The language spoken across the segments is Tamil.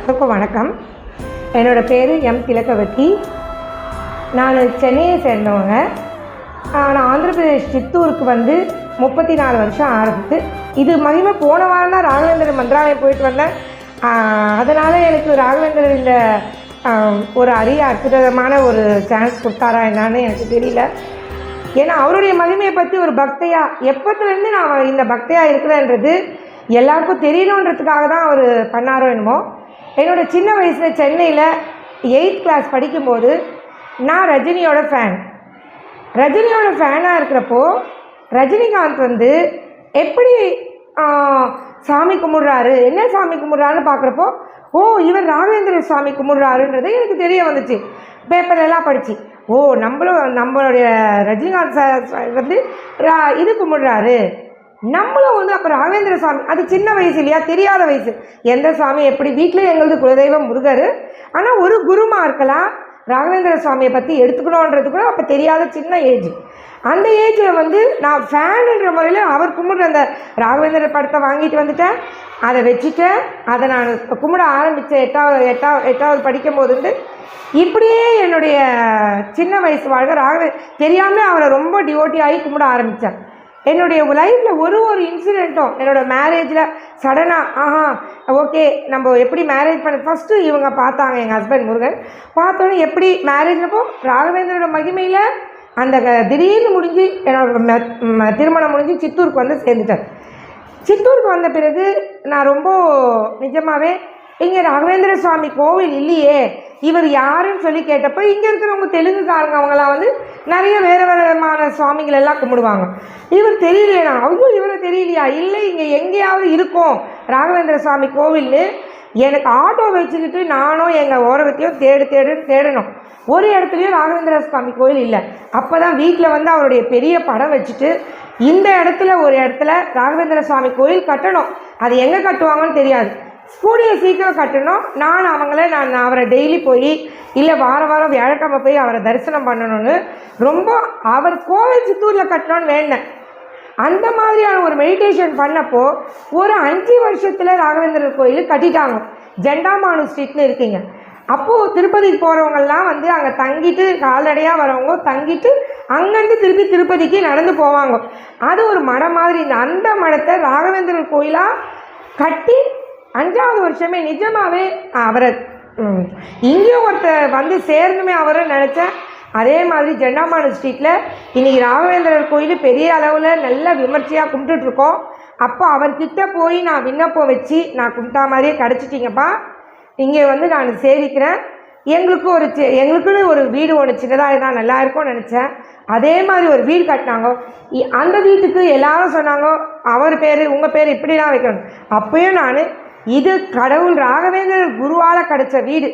எல்லாருக்கும் வணக்கம். என்னோடய பேர் எம். திலகவதி. நான் சென்னையை சேர்ந்தவங்க. நான் ஆந்திர பிரதேஷ் சித்தூருக்கு வந்து முப்பத்தி நாலு வருஷம் ஆகுது. இது மகிமை போன வாரம் தான் ராகவேந்திரன் மந்திராலயம் போயிட்டு வந்தேன். அதனால் எனக்கு ராகவேந்திரன் இந்த ஒரு அரிய அற்புதமான ஒரு சான்ஸ் கொடுத்தாரா என்னான்னு எனக்கு தெரியல. ஏன்னா அவருடைய மகிமையை பற்றி ஒரு பக்தையாக எப்பத்துலேருந்து நான் இந்த பக்தையாக இருக்கிறேன்றது எல்லாருக்கும் தெரியணுன்றதுக்காக தான் அவர் பண்ணாரோ என்னமோ. என்னோட சின்ன வயசில் சென்னையில் எயித் கிளாஸ் படிக்கும்போது நான் ரஜினியோட ஃபேன் ரஜினியோட ஃபேனாக இருக்கிறப்போ ரஜினிகாந்த் வந்து எப்படி சாமி கும்பிட்றாரு என்ன சாமி கும்பிட்றாருன்னு பார்க்குறப்போ ஓ இவர் ராகவேந்திர சுவாமி கும்பிட்றாருன்றது எனக்கு தெரிய வந்துச்சு. பேப்பர்லாம் படித்து படிச்சு ஓ நம்மளும் நம்மளுடைய ரஜினிகாந்த் சார் வந்து ரா- இது கும்பிட்றாரு. நம்மளும் வந்து அப்போ ராகவேந்திர சாமி அது சின்ன வயசு இல்லையா? தெரியாத வயசு. எந்த சாமி எப்படி? வீட்டில் எங்களது குலதெய்வம் முருகர். ஆனால் ஒரு குருமா இருக்கலாம். ராகவேந்திர சுவாமியை பற்றி எடுத்துக்கணுன்றது கூட அப்போ தெரியாத சின்ன ஏஜ் அந்த ஏஜில் வந்து நான் ஃபேனுன்ற முறையில் அவர் கும்பிட்ற அந்த ராகவேந்திர படத்தை வாங்கிட்டு வந்துட்டேன். அதை வச்சுட்டேன். அதை நான் கும்பிட ஆரம்பித்தேன் எட்டாவது எட்டாவது எட்டாவது படிக்கும் போது வந்து இப்படியே என்னுடைய சின்ன வயசு வாழ்க்கை ராகவே தெரியாமல் அவரை ரொம்ப டிவோட்டி ஆகி கும்பிட ஆரம்பித்தேன் என்னுடைய லைஃப்பில் ஒரு ஒரு இன்சிடெண்ட்டும் என்னோட மேரேஜில் சடனாக ஆஹா ஓகே நம்ம எப்படி மேரேஜ் பண்ண ஃபஸ்ட்டு இவங்க பார்த்தாங்க எங்கள் ஹஸ்பண்ட் முருகன். பார்த்தோன்னே எப்படி மேரேஜ்னப்போ ராகவேந்திரோட மகிமையில் அந்த க- திடீர்னு முடிஞ்சு என்னோட ம- திருமணம் முடிஞ்சு சித்தூருக்கு வந்து சேர்ந்துட்டேன். சித்தூருக்கு வந்த பிறகு நான் ரொம்ப நிஜமாகவே இங்கே ராகவேந்திர சுவாமி கோவில் இல்லையே. இவர் யாருன்னு சொல்லி கேட்டப்போ இங்கே இருக்கிறவங்க தெலுங்குக்காரங்க அவங்களாம் வந்து நிறைய வேறு விதமான சுவாமிகள் எல்லாம் கும்பிடுவாங்க. இவர் தெரியலையா ஐயோ இவரை தெரியலையா? இல்லை இங்கே எங்கேயாவது இருக்கும். ராகவேந்திர சுவாமி கோவில்னு எனக்கு ஆட்டோ வச்சுக்கிட்டு நானும் எங்கள் ஓரகத்தையும் தேடு தேடுன்னு தேடணும். ஒரு இடத்துலையும் ராகவேந்திர சுவாமி கோயில் இல்லை. அப்போ தான் வீட்டில் வந்து அவருடைய பெரிய படம் வச்சுட்டு இந்த இடத்துல ஒரு இடத்துல ராகவேந்திர சுவாமி கோயில் கட்டணும். அது எங்கே கட்டுவாங்கன்னு தெரியாது. கூடிய சீக்கிரம் கட்டணும். நான் அவங்கள நான் அவரை டெய்லி போய் இல்லை வாரம் வாரம் வியாழக்கிழமை போய் அவரை தரிசனம் பண்ணணும்னு ரொம்ப அவர் கோவில் சித்தூரில் கட்டணும்னு வேண்டேன். அந்த மாதிரியான ஒரு மெடிடேஷன் பண்ணப்போ ஒரு அஞ்சு வருஷத்தில் ராகவேந்திரர் கோயில் கட்டிட்டாங்க. ஜெண்டாமானு ஸ்ட்ரீட்னு இருக்கீங்க. அப்போது திருப்பதிக்கு போகிறவங்கெல்லாம் வந்து அங்கே தங்கிட்டு கால்நடையாக வரவங்க தங்கிட்டு அங்கேருந்து திருப்பி திருப்பதிக்கு நடந்து போவாங்க. அது ஒரு மடம் மாதிரி இந்த அந்த மடத்தை ராகவேந்திரர் கோயிலாக கட்டி அஞ்சாவது வருஷமே நிஜமாகவே அவரை இங்கேயும் ஒருத்தர் வந்து சேரணுமே அவரை நினச்சேன். அதே மாதிரி ஜெண்டாமான ஸ்ட்ரீட்டில் இன்றைக்கி ராகவேந்திரர் கோயில் பெரிய அளவில் நல்ல விமர்சையாக கும்பிட்டுட்ருக்கோம் அப்போ அவர்கிட்ட போய் நான் விண்ணப்பம் வச்சு நான் கும்பிட்டா மாதிரியே கிடச்சிட்டிங்கப்பா. இங்கே வந்து நான் சேவிக்கிறேன். எங்களுக்கு ஒரு சி- எங்களுக்குன்னு ஒரு வீடு ஒன்று சின்னதாக இருந்தால் நல்லா இருக்கும்னு நினச்சேன். அதே மாதிரி ஒரு வீடு கட்டினாங்க. அந்த வீட்டுக்கு எல்லாரும் சொன்னாங்க அவர் பேர் உங்கள் பேர் இப்படிலாம் வைக்கணும். அப்பயும் நான் இது கடவுள் ராகவேந்திரர் குருவால் கிடைச்ச வீடு.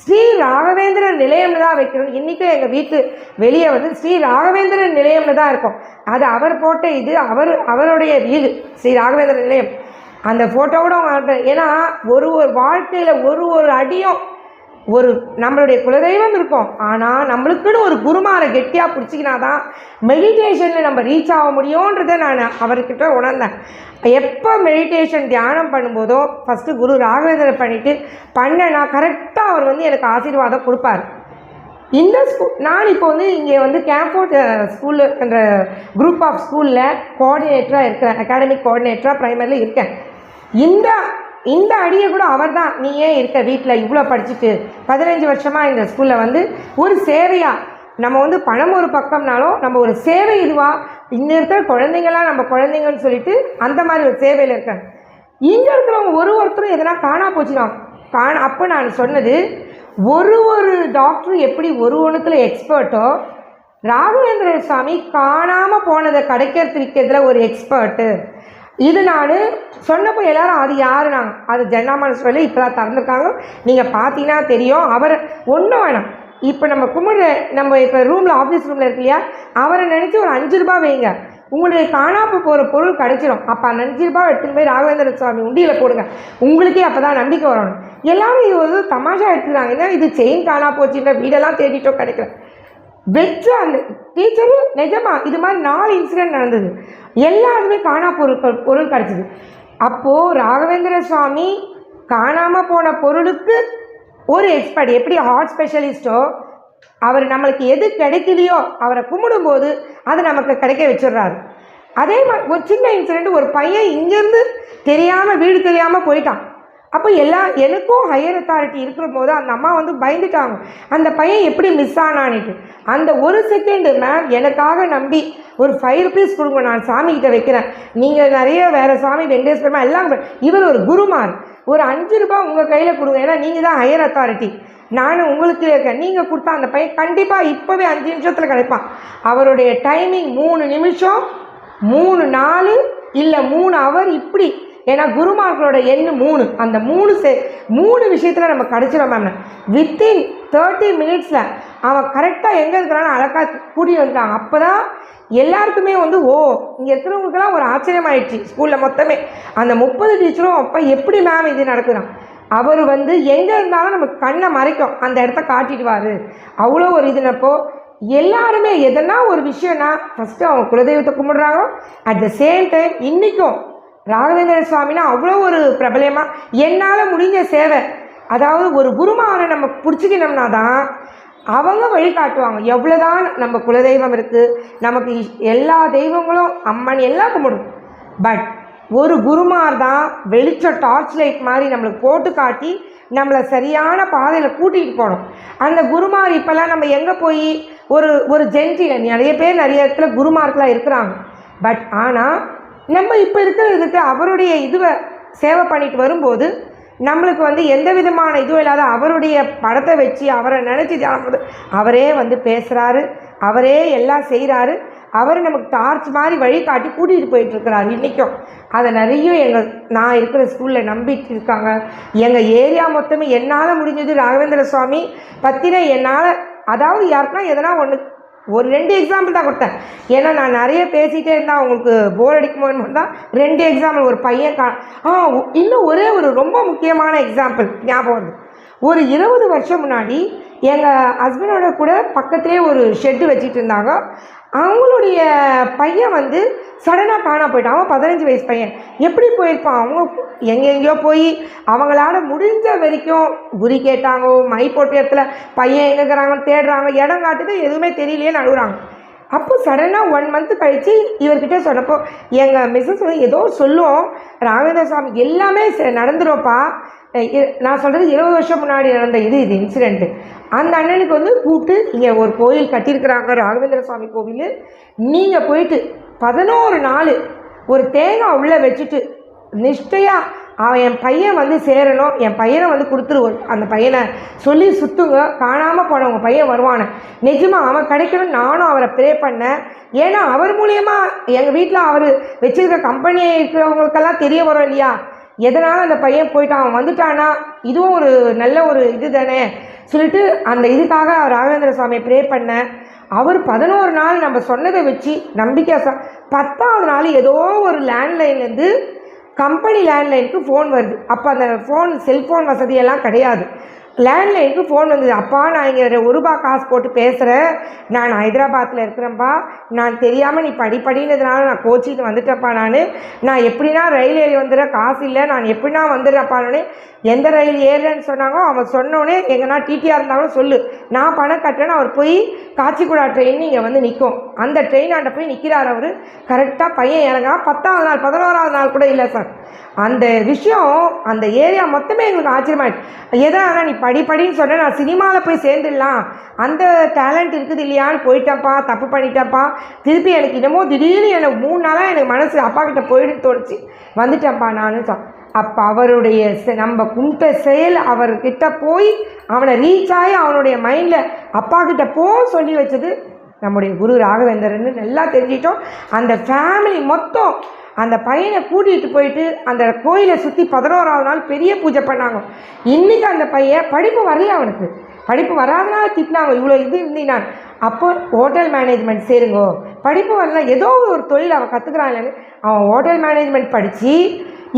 ஸ்ரீ ராகவேந்திரன் நிலையம்னு தான் வைக்கிறோம் இன்றைக்கும் எங்கள் வீட்டு வெளியே வந்து ஸ்ரீ ராகவேந்திரன் நிலையம்னு தான் இருக்கும். அது அவர் போட்ட இது அவர் அவருடைய வீடு ஸ்ரீ ராகவேந்திர நிலையம். அந்த ஃபோட்டோவோட அவங்க ஏன்னா ஒரு ஒரு வாழ்க்கையில் ஒரு ஒரு அடியும் ஒரு நம்மளுடைய குலதெய்வம் இருக்கும். ஆனால் நம்மளுக்குன்னு ஒரு குருமாரை கெட்டியாக பிடிச்சிக்கினா தான் மெடிடேஷனில் நம்ம ரீச் ஆக முடியுன்றதை நான் அவர்கிட்ட உணர்ந்தேன். எப்போ மெடிடேஷன் தியானம் பண்ணும்போதோ ஃபஸ்ட்டு குரு ராகவேந்திரன் பண்ணிவிட்டு பண்ணேன்னா கரெக்டாக அவர் வந்து எனக்கு ஆசீர்வாதம் கொடுப்பார். இந்த ஸ்கூல் நான் இப்போ வந்து இங்கே வந்து கேம்போர்ட் ஸ்கூலு என்ற குரூப் ஆஃப் ஸ்கூலில் கோஆர்டினேட்டராக இருக்கிறேன். அகாடமிக் கோஆர்டினேட்டராக ப்ரைமரியில் இருக்கேன். இந்த இந்த அடியை கூட அவர் தான் நீ ஏன் இருக்க வீட்டில் இவ்வளோ படிச்சுட்டு? பதினஞ்சு வருஷமாக இந்த ஸ்கூலில் வந்து ஒரு சேவையாக நம்ம வந்து பணம் ஒரு பக்கம்னாலும் நம்ம ஒரு சேவை இதுவாக இங்கே இருக்கிற குழந்தைங்களாம் நம்ம குழந்தைங்கன்னு சொல்லிட்டு அந்த மாதிரி ஒரு சேவையில் இருக்காங்க இங்கே இருக்கிறவங்க ஒரு ஒருத்தரும் எதனா காணா போச்சுனா காண அப்போ நான் சொன்னது ஒரு ஒரு டாக்டரும் எப்படி ஒரு ஒன்றுத்தில் எக்ஸ்பர்ட்டோ ராகவேந்திர சுவாமி காணாமல் போனதை கிடைக்கிறது விற்கிறதுல ஒரு எக்ஸ்பர்ட்டு இது நான் சொன்னப்போ எல்லாரும் அது யாரு அது ஜென்னாமன் சொல்லி இப்போ தான் திறந்துருக்காங்க. நீங்கள் பார்த்தீங்கன்னா தெரியும் அவர் ஒன்றும் வேணாம். இப்போ நம்ம கும்பிடுற நம்ம இப்போ ரூமில் ஆஃபீஸ் ரூமில் இருக்கு இல்லையா? அவரை நினச்சி ஒரு அஞ்சு ரூபா வைங்க. உங்களுடைய காணாமல் போகிற பொருள் கிடைச்சிடும் அப்போ அந்த அஞ்சு ரூபாய் எடுத்துகிட்டு போய் ராகவேந்திர சுவாமி உண்டியில் போடுங்க. உங்களுக்கே அப்போ தான் நம்பிக்கை வரணும். எல்லாரும் இது ஒரு தமாஷா எடுத்துக்கிறாங்க. ஏன்னா இது செயின் காணா போச்சுன்ற வீடெல்லாம் தேடிட்டோம் கிடைக்கல. வச்ச அந்த டீச்சரும் நிஜமா இது மாதிரி நாலு இன்சிடென்ட் நடந்தது. எல்லாருமே காணா பொருட்கள் பொருள் கிடச்சிது. அப்போது ராகவேந்திர சுவாமி காணாமல் போன பொருளுக்கு ஒரு எக்ஸ்பர்ட் எப்படி ஹார்ட் ஸ்பெஷலிஸ்ட்டோ அவர் நம்மளுக்கு எது கிடைக்கலையோ அவரை கும்பிடும்போது அது நமக்கு கிடைக்க வச்சிடுறாரு. அதே மாதிரி ஒரு சின்ன இன்சிடெண்ட் ஒரு பையன் இங்கேருந்து தெரியாமல் வீடு தெரியாமல் போயிட்டான். அப்போ எல்லா எனக்கும் ஹையர் அத்தாரிட்டி இருக்கிற போது அந்த அம்மா வந்து பயந்துட்டாங்க. அந்த பையன் எப்படி மிஸ் ஆனான்னுட்டு. அந்த ஒரு செகண்டு மேம் எனக்காக நம்பி ஒரு ஃபைவ் ருபீஸ் கொடுங்க நான் சாமிகிட்ட வைக்கிறேன். நீங்கள் நிறைய வேறு சாமி வெங்கடேஸ்வரமா எல்லாம் இவர் ஒரு குருமார். ஒரு அஞ்சு ரூபாய் உங்கள் கையில் கொடுங்க. ஏன்னா நீங்கள் தான் ஹையர் அத்தாரிட்டி நானும் உங்களுக்கு இருக்கேன். நீங்கள் கொடுத்தா அந்த பையன் கண்டிப்பாக இப்போவே அஞ்சு நிமிஷத்தில் கிடைப்பான். அவருடைய டைமிங் மூணு நிமிஷம் மூணு நாலு இல்லை மூணு அவர் இப்படி ஏன்னா குருமார்களோட எண் மூணு. அந்த மூணு சே மூணு விஷயத்தில் நம்ம கிடச்சிடும் மேம் வித்தின் தேர்ட்டி மினிட்ஸில் அவன் கரெக்டாக எங்கே இருக்கிறான்னு அழகாக கூட்டிகிட்டு வந்துட்டான். அப்போ தான் எல்லாருக்குமே வந்து ஓ இங்கே இருக்கிறவங்களுக்கெல்லாம் ஒரு ஆச்சரியமாயிடுச்சு ஸ்கூலில் மொத்தமே. அந்த முப்பது டீச்சரும் அப்போ எப்படி மேம் இது நடக்குறான் அவர் வந்து எங்கே இருந்தாலும் நமக்கு கண்ணை மறைக்கும். அந்த இடத்த காட்டிடுவார் அவ்வளோ ஒரு இதுனப்போ எல்லாருமே எதனா ஒரு விஷயம்னா ஃபஸ்ட்டு அவங்க குலதெய்வத்தை கும்பிடுறாங்க. அட் த சேம் டைம் இன்றைக்கும் ராகவேந்திர சுவாமினா அவ்வளோ ஒரு பிரபலமாக என்னால் முடிஞ்ச சேவை. அதாவது ஒரு குருமாவனை நம்ம பிடிச்சிக்கணும்னா தான் அவங்க வழிகாட்டுவாங்க. எவ்வளோதான் நம்ம குலதெய்வம் இருக்குது நமக்கு எல்லா தெய்வங்களும் அம்மன் எல்லாம் கும்பிடும் பட் ஒரு குருமார் தான் வெளிச்ச டார்ச் லைட் மாதிரி நம்மளுக்கு போட்டு காட்டி நம்மளை சரியான பாதையில் கூட்டிகிட்டு போகணும். அந்த குருமார் இப்போல்லாம் நம்ம எங்கே போய் ஒரு ஒரு ஜென்டில் நிறைய பேர் நிறைய இடத்துல குருமார்களாக இருக்கிறாங்க. பட் ஆனால் நம்ம இப்போ இருக்கிறதுக்கு அவருடைய இதுவை சேவை பண்ணிட்டு வரும்போது நம்மளுக்கு வந்து எந்த விதமான இதுவும் இல்லாத அவருடைய படத்தை வச்சு அவரை நினச்சி தியானம் அவரே வந்து பேசுகிறாரு அவரே எல்லாம் செய்கிறாரு அவர் நமக்கு டார்ச் மாதிரி வழிகாட்டி கூட்டிகிட்டு போயிட்டுருக்கிறாரு இன்றைக்கும் அதை நிறைய எங்கள் நான் இருக்கிற ஸ்கூலில் நம்பிட்டு இருக்காங்க. எங்கள் ஏரியா மொத்தமே என்னால் முடிஞ்சது ராகவேந்திர சுவாமி பற்றின என்னால் அதாவது யாருக்குன்னா எதனா ஒன்று ஒரு ரெண்டு எக்ஸாம்பிள் தான் கொடுத்தேன். ஏன்னா நான் நிறைய பேசிகிட்டே இருந்தால் அவங்களுக்கு போர் அடிக்குமோன்னு தான் ரெண்டு எக்ஸாம்பிள் ஒரு பையன் கா ஆ இன்னும் ஒரே ஒரு ரொம்ப முக்கியமான எக்ஸாம்பிள் ஞாபகம் வருது. ஒரு இருபது வருஷம் முன்னாடி எங்கள் ஹஸ்பண்டோட கூட பக்கத்துலேயே ஒரு ஷெட்டு வச்சுட்டு இருந்தாங்க. அவங்களுடைய பையன் வந்து சடனாக காணா போயிட்டான். அவன் பதினஞ்சு வயசு பையன். எப்படி போயிருப்பான்? அவங்க எங்கெங்கேயோ போய் அவங்களால முடிஞ்ச வரைக்கும் குறி கேட்டாங்க மை போட்ட இடத்துல பையன் எங்கே இருக்கிறாங்கன்னு தேடுறாங்க. இடம் காட்டுது எதுவுமே தெரியலையே நடுவுறாங்க அப்போ சடனாக ஒன் மந்த் கழித்து இவர்கிட்ட சொன்னப்போ எங்கள் மிஸ்ஸஸ் வந்து ஏதோ சொல்லும் ராமேந்திர சுவாமி எல்லாமே ச- நடந்துரும்ப்பா நான் சொல்கிறது இருபது வருஷம் முன்னாடி நடந்த இது இது இன்சிடெண்ட்டு அந்த அண்ணனுக்கு வந்து கூப்பிட்டு இங்கே ஒரு கோயில் கட்டியிருக்கிறாங்க ராகவேந்திர சுவாமி கோவில். நீங்கள் போயிட்டு பதினோரு நாள் ஒரு தேங்காய் உள்ளே வச்சுட்டு நிஷ்டையாக அவன் என் பையன் வந்து சேரணும் என் பையனை வந்து கொடுத்துருவோம் அந்த பையனை சொல்லி சுற்றுங்க காணாமல் போனவங்க பையன் வருவானே. நிஜமாக அவன் கிடைக்கணும் நானும் அவரை ப்ரே பண்ணேன். ஏன்னா அவர் மூலியமாக எங்கள் வீட்டில் அவர் வச்சுருக்க கம்பெனி இருக்கிறவங்களுக்கெல்லாம் தெரிய வரும் இல்லையா? எதனால் அந்த பையன் போயிட்டான்? அவன் வந்துட்டானா? இதுவும் ஒரு நல்ல ஒரு இது தானே. சொல்லிட்டு அந்த இதுக்காக ராகவேந்திர சுவாமியை ப்ரே பண்ணேன். அவர் பதினோரு நாள் நம்ம சொன்னதை வச்சு நம்பிக்கை பத்தாவது நாள் ஏதோ ஒரு லேண்ட்லைன்லேருந்து கம்பெனி லேண்ட்லைனுக்கு ஃபோன் வருது. அப்போ அந்த ஃபோன் செல்ஃபோன் வசதியெல்லாம் கிடையாது. லேண்ட்லைனுக்கு ஃபோன் வந்தது. அப்பா நான் இங்கே ஒரு ரூபா காசு போட்டு பேசுகிறேன் நான் ஹைதராபாத்தில் இருக்கிறேன்ப்பா நான் தெரியாமல் நீ படி படினதுனால நான் கோச்சிட்டு வந்துட்டேன்ப்பா நான். நான் எப்படின்னா ரயில் ஏறி வந்துடுறேன் காசு இல்லை. நான் எப்படின்னா வந்துடுறேன்ப்பான்னு எந்த ரயில் ஏறுறேன்னு சொன்னாங்கோ அவன் சொன்னோடனே எங்கன்னா டிடிஆர் இருந்தாலும் சொல்லு. நான் பணம் கட்டுறேன்னு அவர் போய் காச்சிக்குடா ட்ரெயின் இங்கே வந்து நிற்கும் அந்த ட்ரெயினாண்ட போய் நிற்கிறார் அவர். கரெக்டாக பையன் இறங்கா பத்தாவது நாள் பதினோராவது நாள் கூட இல்லை சார் அந்த விஷயம் அந்த ஏரியா மொத்தமே எங்களுக்கு ஆச்சரியமாயிடுச்சு. எதனால நீ படி படின்னு நான் சினிமாவில் போய் சேர்ந்துடலாம். அந்த டேலண்ட் இருக்குது இல்லையான்னு போயிட்டேன்ப்பா தப்பு பண்ணிட்டேன்ப்பா. திருப்பி எனக்கு என்னமோ திடீர்னு எனக்கு மூணு நாளாக எனக்கு மனசு அப்பா கிட்ட போயிட்டு தோணுச்சு. வந்துட்டேன்ப்பா நான் அப்போ அவருடைய செ- நம்ம கும்பிட்ட செயல் அவர்கிட்ட போய் அவனை ரீச் ஆகி அவனுடைய மைண்டில் அப்பா கிட்ட போ சொல்லி வச்சது நம்முடைய குரு ராகவேந்தர்னு நல்லா தெரிஞ்சிட்டோம். அந்த ஃபேமிலி மொத்தம் அந்த பையனை கூட்டிகிட்டு போயிட்டு அந்த கோயிலை சுற்றி பதினோராவது நாள் பெரிய பூஜை பண்ணாங்க. இன்றைக்கி அந்த பையன் படிப்பு வரல அவனுக்கு. படிப்பு வராதனால திட்டினாங்க. இவ்வளோ இது இருந்தீங்கன்னா அப்போ ஹோட்டல் மேனேஜ்மெண்ட் சேருங்கோ. படிப்பு வரல. ஏதோ ஒரு தொழில் அவன் கற்றுக்குறான் இல்லைன்னு. அவன் ஹோட்டல் மேனேஜ்மெண்ட் படித்து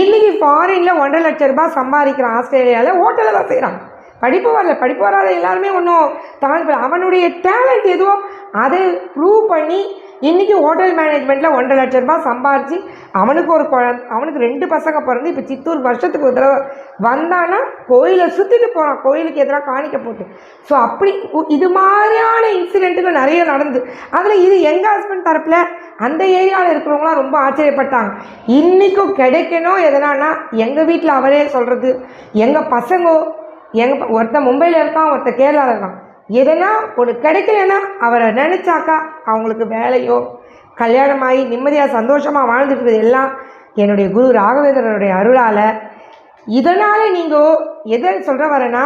இன்னைக்கு ஃபாரினில் ஒன்றரை லட்ச ரூபாய் சம்பாதிக்கிறான். ஆஸ்திரேலியாவில் ஹோட்டலில் தான் செய்கிறான் படிப்பு வரல படிப்பு வராத எல்லாருமே ஒன்றும் தாழ்வு அவனுடைய டேலண்ட் எதுவோ அதை ப்ரூவ் பண்ணி இன்றைக்கி ஹோட்டல் மேனேஜ்மெண்ட்டில் ஒன்றரை லட்ச ரூபாய் சம்பாரித்து அவனுக்கு ஒரு குழந்த அவனுக்கு ரெண்டு பசங்க பிறந்து இப்போ சித்தூர் வருஷத்துக்கு ஒரு தடவை வந்தான்னா கோயிலை சுற்றிட்டு போகிறான் கோயிலுக்கு எதிராக காணிக்க போட்டு. ஸோ அப்படி உ- இது மாதிரியான இன்சிடெண்ட்டுகள் நிறைய நடந்து அதில் இது எங்கள் ஹஸ்பண்ட் தரப்பில் அந்த ஏரியாவில் இருக்கிறவங்களாம் ரொம்ப ஆச்சரியப்பட்டாங்க. இன்றைக்கும் கிடைக்கணும் எதனான்னா எங்கள் வீட்டில் அவரே சொல்கிறது எங்கள் பசங்கோ எங்கள் ஒருத்தன் மும்பையில் இருக்கான் ஒருத்தன் கேரளாவில் இருக்கான். எதனா ஒன்று கிடைக்கலன்னா அவரை நினச்சாக்கா அவங்களுக்கு வேலையோ கல்யாணமாகி நிம்மதியாக சந்தோஷமாக வாழ்ந்துட்டு இருக்கிறது எல்லாம் என்னுடைய குரு ராகவேந்திரனுடைய அருளால். இதனால் நீங்கள் எதை சொல்கிற வரேன்னா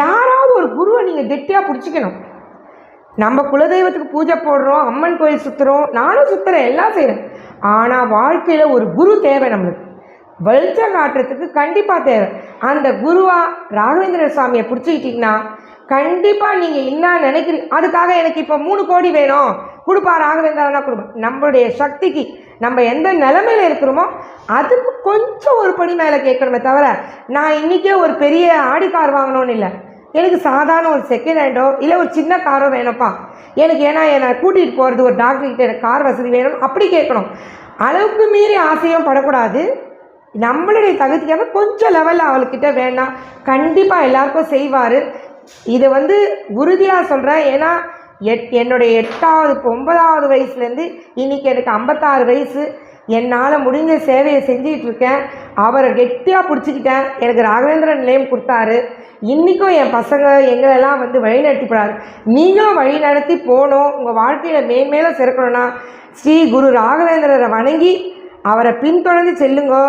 யாராவது ஒரு குருவை நீங்கள் கெட்டியாக பிடிச்சிக்கணும். நம்ம குலதெய்வத்துக்கு பூஜை போடுறோம் அம்மன் கோயில் சுற்றுறோம் நானும் சுற்றுறேன் எல்லாம் செய்கிறேன் ஆனால் வாழ்க்கையில் ஒரு குரு தேவை நம்மளுக்கு. வெளிச்சம் காட்டுறதுக்கு கண்டிப்பாக தேவை. அந்த குருவா ராகவேந்திர சுவாமியை பிடிச்சிக்கிட்டிங்கன்னா கண்டிப்பாக நீங்கள் என்ன நினைக்கிறீங்க அதுக்காக எனக்கு இப்போ மூணு கோடி வேணும். கொடுப்பா ராகவேந்திரனா கொடுப்பா. நம்மளுடைய சக்திக்கு நம்ம எந்த நிலமையில இருக்கிறோமோ அதுக்கு கொஞ்சம் ஒரு படி மேலே கேட்கணுமே தவிர நான் இன்றைக்கே ஒரு பெரிய ஆடி கார் வாங்கணும்னு இல்லை. எனக்கு சாதாரண ஒரு செகண்ட் ஹேண்டோ இல்லை ஒரு சின்ன காரோ வேணும்ப்பா. எனக்கு ஏன்னா என்னை கூட்டிகிட்டு போகிறது ஒரு டாக்டர்கிட்ட எனக்கு கார் வசதி வேணும் அப்படி கேட்கணும். அளவுக்கு மீறி ஆசையும் படக்கூடாது. நம்மளுடைய தகுதிக்காக கொஞ்சம் லெவலில் அவள்கிட்ட வேணாம். கண்டிப்பாக எல்லாருக்கும் செய்வார். இதை வந்து உறுதியாக சொல்கிறேன் ஏன்னா எட் என்னுடைய எட்டாவது இப்போ ஒன்பதாவது வயசுலேருந்து இன்றைக்கி எனக்கு ஐம்பத்தாறு வயசு. என்னால் முடிஞ்ச சேவையை செஞ்சுக்கிட்டு இருக்கேன். அவரை கெட்டியாக பிடிச்சிக்கிட்டேன். எனக்கு ராகவேந்திரன் நிலையம் கொடுத்தாரு. இன்றைக்கும் என் பசங்க எங்களெல்லாம் வந்து வழிநடத்தி போகிறாரு நீங்களும் வழி நடத்தி போகணும். உங்கள் வாழ்க்கையில் மேன்மேலும் சிறக்கணும்னா ஸ்ரீ குரு ராகவேந்திரரை வணங்கி அவரை பின்தொடர்ந்து செல்லுங்கோ.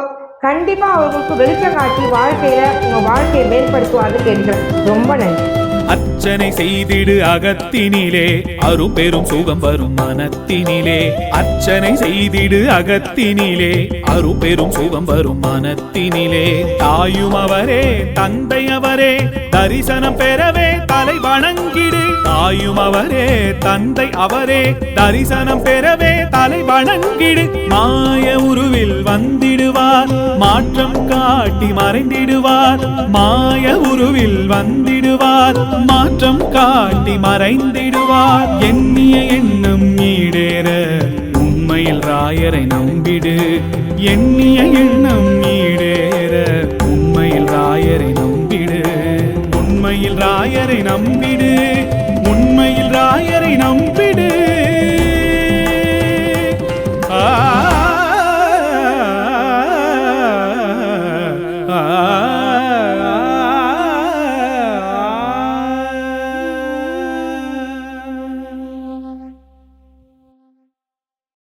கண்டிப்பாக அவங்களுக்கு வெளிச்சம் காட்டி வாழ்க்கையில் உங்கள் வாழ்க்கையை மேம்படுத்துவார்னு கேட்கிறேன் ரொம்ப நன்றி. அர்ச்சனை செய்திடு அகத்தினிலே அரும்பெரும் சுகம் வரும் மனத்தினிலே. அர்ச்சனை செய்திடு அகத்தினிலே அரும்பெரும் சுகம் வரும் மனத்தினிலே. தாயும் அவரே தந்தை அவரே தரிசனம் பெறவே தலை வணங்கிடு. தாயும் அவரே தந்தை அவரே தரிசனம் பெறவே தலை வணங்கிடு. மாய உருவில் வந்திடுவார் மாற்றம் காட்டி மறைந்திடுவார். மாய உருவில் வந்திடுவார் மாற்றம் காட்டி மறைந்திடுவார். எண்ணிய எண்ணம் ஈடேற உண்மையில் ராயரை நம்பிடு. எண்ணிய எண்ணம் ஈடேற உண்மையில் ராயரை நம்பிடு. உண்மையில் ராயரை நம்பி நாயரை நம்பி